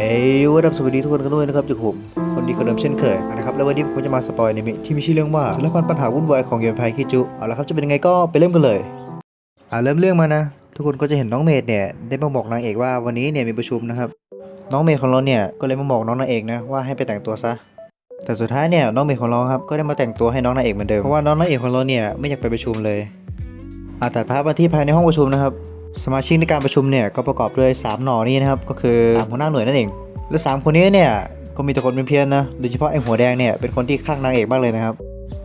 ยวัสดีทุกคนกันด้วยนะครับจุกผมคนดีคนเดิมเช่นเคยนะครับแล้ววันนี้ผมจะมาสปอยในมิที่มีชื่อเรื่องว่าสารพันปัญหาวุ่นวายของเกมไพคิจุเอาละครับจะเป็นยังไงก็ไปเริ่มกันเลยอ่าเริ่มเรื่องมานะ ทุกคนก็จะเห็นน้องเมดเนี่ยได้มาบอกนางเอกว่าวันนี้เนี่ยมีประชุมนะครับ น้องเมดของเราเนี่ยก็เลยมาบอกน้องนางเอกนะว่าให้ไปแต่งตัวซะแต่สุดท้ายเนี่ยน้องเมดของเราครับก็ได้มาแต่งตัวให้น้องนางเอกเหมือนเดิมเพราะว่าน้องนางเอกของเราเนี่ยไม่อยากไปประชุมเลยอาตัดภาพมาที่ภายในห้องประชุมนะครับ สมาชิกในการประชุมเนี่ยก็ประกอบด้วย3หน่อนี้นะครับก็คือสามหัวหน้าหน่วยนั่นเอง และสามคนนี้เนี่ยก็มีแต่คนเป็นเพี้ยนนะโดยเฉพาะไอ้หัวแดงเนี่ยเป็นคนที่ข้างนางเอกมากเลยนะครับ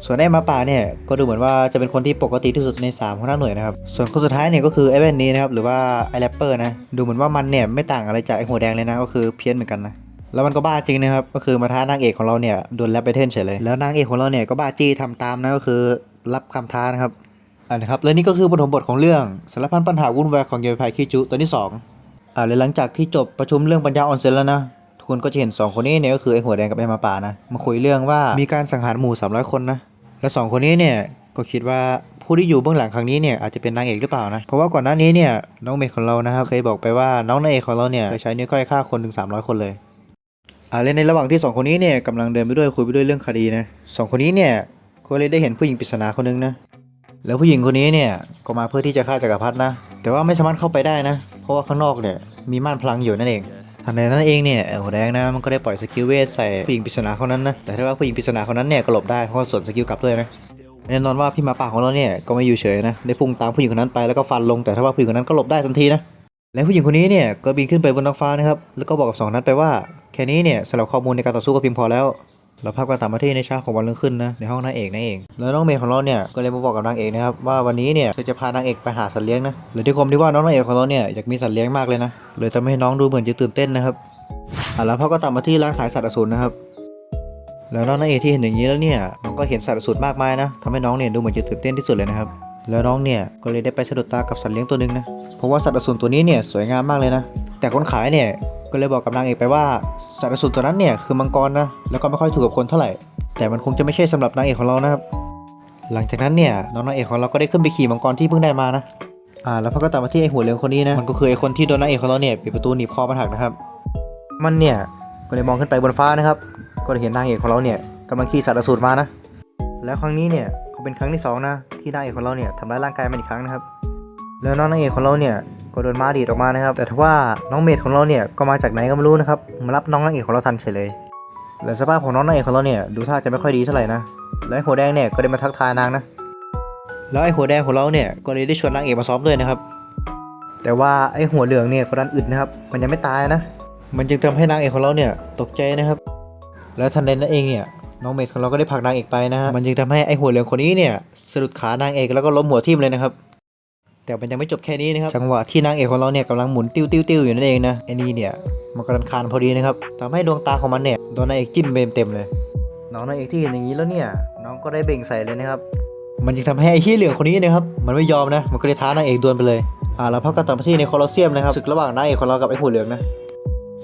ส่วนไอ้มาป่าเนี่ยก็ดูเหมือนว่าจะเป็นคนที่ปกติที่สุดใน3หัวหน้าหน่วยนะครับส่วนคนสุดท้ายเนี่ยก็คือไอ้แว่นนี้นะครับหรือว่าไอ้แรปเปอร์นะดูเหมือนว่ามันเนี่ยไม่ต่างอะไรจากไอ้หัวแดงเลยนะก็คือเพี้ยนเหมือนกันนะแล้วมันก็บ้าจริงนะครับก็คือมาท้านางเอกของเราเนี่ยโดนแรปไปเทนเฉยเลยแล้วนางเอกของเราเนี่ยก็บ้าจี้ทำตามนะก็คือรับคำท้านะครับ อ่านะครับและนี่ก็คือปฐมบทของเรื่องสารพันปัญหาวุ่นวายของเยมไพคิจูตอนที่2อ่าและหลังจากที่จบประชุมเรื่องปัญญาออนเซ็นแล้วนะทุกคนก็จะเห็น 2 คนนี้เนี่ยก็คือไอ้หัวแดงกับไอ้หมาป่านะมาคุยเรื่องว่ามีการสังหารหมู่ 300 คนนะและสองคนนี้เนี่ยก็คิดว่าผู้ที่อยู่เบื้องหลังครั้งนี้เนี่ยอาจจะเป็นนางเอกหรือเปล่านะเพราะว่าก่อนหน้านี้เนี่ยน้องเมย์ของเรานะครับเคยบอกไปว่าน้องนางเอกของเราเนี่ยเคยใช้นิ้วก้อยฆ่าคนถึง 300 คนเลยอ่าและในระหว่างที่สองคนนี้เนี่ยกำลังเดินไปด้วยคุยไปด้วยเรื่องคดีนะสองคนนี้เนี่ยก็เลยได้เห็นผู้หญิงปริศนาคนนึงนะ แล้วผู้หญิงคนนี้เนี่ยก็มาเพื่อที่จะฆ่าจักรพรรดินะ แต่ว่าไม่สามารถเข้าไปได้นะ เพราะว่าข้างนอกเนี่ยมีม่านพลังอยู่นั่นเองทันใดนั้นเองเนี่ยไอ้หัวแดงนะมันก็ได้ปล่อยสกิลเวทใส่ผู้หญิงปริศนาคนนั้นนะแต่ถ้าว่าผู้หญิงปริศนาคนนั้นเนี่ยก็หลบได้เพราะว่าสวนสกิลกลับด้วยนะแน่นอนว่าพี่หมาป่าของเราเนี่ยก็ไม่อยู่เฉยนะได้พุ่งตามผู้หญิงคนนั้นไปแล้วก็ฟันลงแต่ถ้าว่าผู้หญิงคนนั้นก็หลบได้ทันทีนะและผู้หญิงคนนี้เนี่ยก็บินขึ้นไปบนท้องฟ้านะครับแล้วก็บอกกับสองนั้นไปว่าแค่นี้เนี่ยสำหรับข้อมูลในการต่อสู้ก็เพียงพอแล้ว เราภาพการต่างประเทศในเช้าของวันรุ่งขึ้นนะในห้องนางเอกนั่นเอง แล้วน้องเมย์ของเราเนี่ยก็เลยมาบอกกับนางเอกนะครับว่าวันนี้เนี่ยเธอจะพานางเอกไปหาสัตว์เลี้ยงนะหรือด้วยความที่ว่าน้องนางเอกของเราเนี่ยอยากมีสัตว์เลี้ยงมากเลยนะเลยทำให้น้องดูเหมือนจะตื่นเต้นนะครับอะแล้วพ่อก็ตัดมาที่ร้านขายสัตว์อสูรนะครับ แล้วน้องนางเอกที่เห็นอย่างนี้แล้วเนี่ยน้องก็เห็นสัตว์อสูรมากมายนะทำให้น้องเนี่ยดูเหมือนจะตื่นเต้นที่สุดเลยนะครับแล้วน้องเนี่ยก็เลยได้ไปสะดุดตากับสัตว์เลี้ยงตัวหนึ่งนะเพราะว่าสัตว์อสูรตัวนี้เนี่ยสวยงามมากเลยนะแต่คนขายเนี่ย ก็เลยบอกกับนางเอกไปว่าสัตว์อสูรตัวนั้นเนี่ยคือมังกรนะแล้วก็ไม่ค่อยถูกกับคนเท่าไหร่ แต่มันคงจะไม่ใช่สำหรับนางเอกของเรานะครับหลังจากนั้นเนี่ยน้องนางเอกของเราก็ได้ขึ้นไปขี่มังกรที่เพิ่งได้มานะอ่าแล้วพอก็ตามมาที่ไอ้หัวเหลืองคนนี้นะมันก็คือไอ้คนที่โดนนางเอกของเราเนี่ยปิดประตูหนีบคอมันหักนะครับ มันเนี่ยก็เลยมองขึ้นไปบนฟ้านะครับ ก็ได้เห็นนางเอกของเราเนี่ยกำลังขี่สัตว์อสูรมานะ แล้วครั้งนี้เนี่ยก็เป็นครั้งที่สองนะที่นางเอกของเราเนี่ยทำร้ายร่างกายมันอีกครั้งนะครับ แล้วน้องนางเอกของเราเนี่ยก็โดนม้าดีดออกมานะครับ แต่ทว่าน้องเมดของเราเนี่ยก็มาจากไหนก็ไม่รู้นะครับมารับน้องนางเอกของเราทันเฉยเลยและสภาพของน้องนางเอกของเราเนี่ยดูท่าจะไม่ค่อยดีเท่าไหร่นะและไอ้หัวแดงเนี่ยก็ได้มาทักทายนางนะแล้วไอ้หัวแดงของเราเนี่ยก็เลยได้ชวนนางเอกมาซ้อมด้วยนะครับ แต่ว่าไอ้หัวเหลืองเนี่ยก็ดันอึดนะครับ มันยังไม่ตายนะ มันจึงทำให้นางเอกของเราเนี่ยตกใจนะครับ แล้วทันใดนั้นเองเนี่ยน้องเมดของเราก็ได้ผลักนางเอกไปนะฮะมันจึงทำให้ไอ้หัวเหลืองคนนี้เนี่ยสะดุดขานางเอกแล้วก็ล้มหัวทิ่มเลยนะครับ แต่มันยังไม่จบแค่นี้นะครับ จังหวะที่นางเอกของเราเนี่ยกำลังหมุนติ้วติ้วติ้วอยู่นั่นเองนะไอ้นี่เนี่ยมันกำลังคานพอดีนะครับทำให้ดวงตาของมันเนี่ยโดนนางเอกจิ้มเต็มๆเลยน้องนางเอกที่เห็นอย่างนี้แล้วเนี่ยน้องก็ได้เบ่งใส่เลยนะครับ มันจึงทำให้ไอ้ที่เหลืองคนนี้นะครับมันไม่ยอมนะมันก็เลยท้านางเอกดวลไปเลยอ่าแล้วพักกันต่อมาที่ในโคลอสเซียมนะครับศึกระหว่างนางเอกของเรากับไอ้หัวเหลืองนะ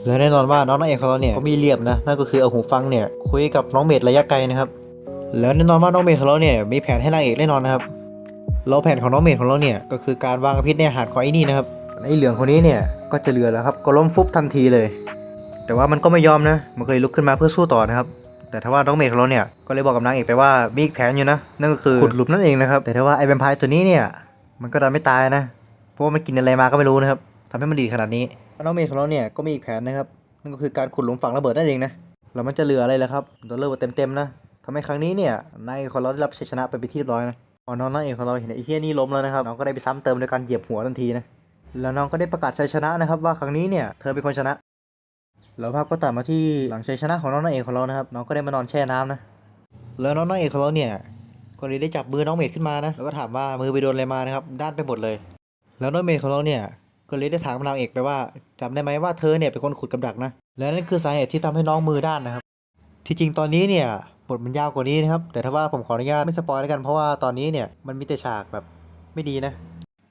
และแน่นอนว่าน้องนางเอกของเราเนี่ยก็มีเหลี่ยมนะนั่นก็คือเอาหูฟังเนี่ยคุยกับน้องเมดระยะไกลนะครับแล้วแน่นอนว่าน้องเมดของเราเนี่ยมีแผนให้นางเอกแน่นอนนะครับ แล้วแผนของน้องเมดของเราเนี่ยก็คือการวางพิษในอาหารของไอ้นี่นะครับไอ้เหลืองคนนี้เนี่ยก็จะเหลือแล้วครับก็ล้มฟุบทันทีเลย แต่ว่ามันก็ไม่ยอมนะ มันก็เลยลุกขึ้นมาเพื่อสู้ต่อนะครับ แต่ถ้าว่าน้องเมดของเราเนี่ยก็เลยบอกกับนางเอกไปว่ามีอีกแผนอยู่นะ นั่นก็คือขุดหลุมนั่นเองนะครับ แต่ถ้าว่าไอ้แวมไพร์ตัวนี้เนี่ยมันก็ดันไม่ตายนะ เพราะว่ามันกินอะไรมาก็ไม่รู้นะครับทำให้มันดีขนาดนี้น้องเมดของเราเนี่ยก็มีอีกแผนนะครับนั่นก็คือการขุดหลุมฝังระเบิดนั่นเองนะแล้วมันจะเหลืออะไรล่ะครับโดนระเบิดเต็มๆนะทำให้ครั้งนี้เนี่ยนายของเราได้รับชัยชนะไปเป็นที่เรียบร้อยนะ พอน้องนางเอกของเราเห็นไอ้เฮียนี่ล้มแล้วนะครับน้องก็ได้ไปซ้ำเติมโดยการเหยียบหัวทันทีนะแล้วน้องก็ได้ประกาศชัยชนะนะครับ ว่าครั้งนี้เนี่ยเธอเป็นคนชนะ แล้วภาพก็ตัดมาที่หลังชัยชนะของน้องนางเอกของเรานะครับน้องก็ได้มานอนแช่น้ำนะแล้วน้องนางเอกของเราเนี่ยก็เลยได้จับมือน้องเมดขึ้นมานะแล้วก็ถามว่ามือไปโดนอะไรมานะครับด้านไปหมดเลย แล้วน้องเมดของเราเนี่ยก็เลยได้ถามนางเอกไปว่าจำได้ไหมว่าเธอเนี่ยเป็นคนขุดกับดักนะและนั่นคือสาเหตุที่ทำให้น้องมือด้านนะครับ ที่จริงตอนนี้เนี่ย บทมันยาวกว่านี้นะครับแต่ถ้าว่าผมขออนุญาตไม่สปอยแล้วกันเพราะว่าตอนนี้เนี่ยมันมีแต่ฉากแบบไม่ดีนะ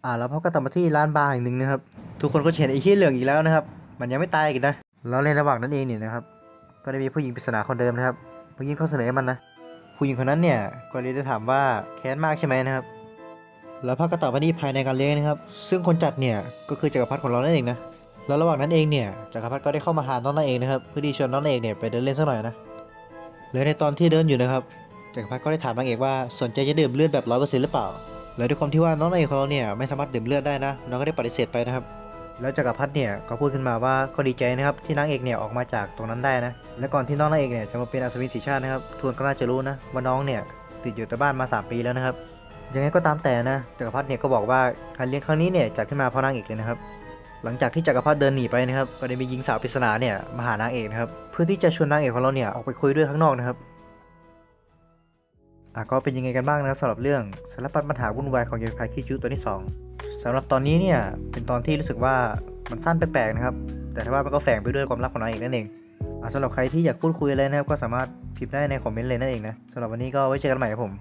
อ่าแล้วพอก็ตัดมาที่ร้านบาร์แห่งหนึ่งนะครับ ทุกคนก็เห็นไอ้ขี้เหลืองอีกแล้วนะครับ มันยังไม่ตายอีกนะแล้วในระหว่างนั้นเองเนี่ยนะครับก็ได้มีผู้หญิงปริศนาคนเดิมนะครับมายื่นข้อเสนอให้มันนะผู้หญิงคนนั้นเนี่ยก็เลยได้ถามว่าแค้นมากใช่ไหมนะครับ แล้วภาพก็ต่อมาที่ภายในการเลี้ยงนะครับ ซึ่งคนจัดเนี่ยก็คือจักรพรรดิของเรานั่นเองนะแล้วระหว่างนั้นเองเนี่ยจักรพรรดิก็ได้เข้ามาหาน้องนางเอกนะครับเพื่อที่ชวนน้องนางเอกเนี่ยไปเดินเล่นสักหน่อยนะ และในตอนที่เดินอยู่นะครับจักรพรรดิก็ได้ถามนางเอกว่าสนใจจะดื่มเลือดแบบร้อยเปอร์เซ็นต์หรือเปล่า และด้วยความที่ว่าน้องนางเอกของเราเนี่ยไม่สามารถดื่มเลือดได้นะน้องก็ได้ปฏิเสธไปนะครับ แล้วจักรพรรดิเนี่ยก็พูดขึ้นมาว่าก็ดีใจนะครับที่นางเอกเนี่ยออกมาจากตรงนั้นได้นะ และก่อนที่น้องนางเอกเนี่ยจะมาเป็นอัศวินสีชาตินะครับทวนก็น่าจะรู้นะว่าน้องเนี่ยติดอยู่แต่บ้านมา 3 ปีแล้วนะครับยังไงก็ตามแต่นะจักรพรรดิเนี่ยก็บอกว่าการเลี้ยงครั้งนี้เนี่ยจัดขึ้นมาเพราะนางเอกเลยนะครับ หลังจากที่จักรพรรดิเดินหนีไปนะครับ ก็ได้มีหญิงสาวปริศนาเนี่ยมาหานางเอกนะครับเพื่อที่จะชวนนางเอกของเราเนี่ยออกไปคุยด้วยข้างนอกนะครับอะก็เป็นยังไงกันบ้างนะครับสำหรับเรื่องสารพัดปัญหาวุ่นวายของเยนพายคิจูตัวที่สองสำหรับตอนนี้เนี่ยเป็นตอนที่รู้สึกว่ามันสั้นแปลกๆนะครับ แต่ถ้าว่ามันก็แฝงไปด้วยความลับของนางเอกนั่นเองอะสำหรับใครที่อยากพูดคุยอะไรนะครับก็สามารถพิมพ์ได้ในคอมเมนต์เลยนั่นเองนะสำหรับวันนี้ก็ไว้เจอกันใหม่ครับผม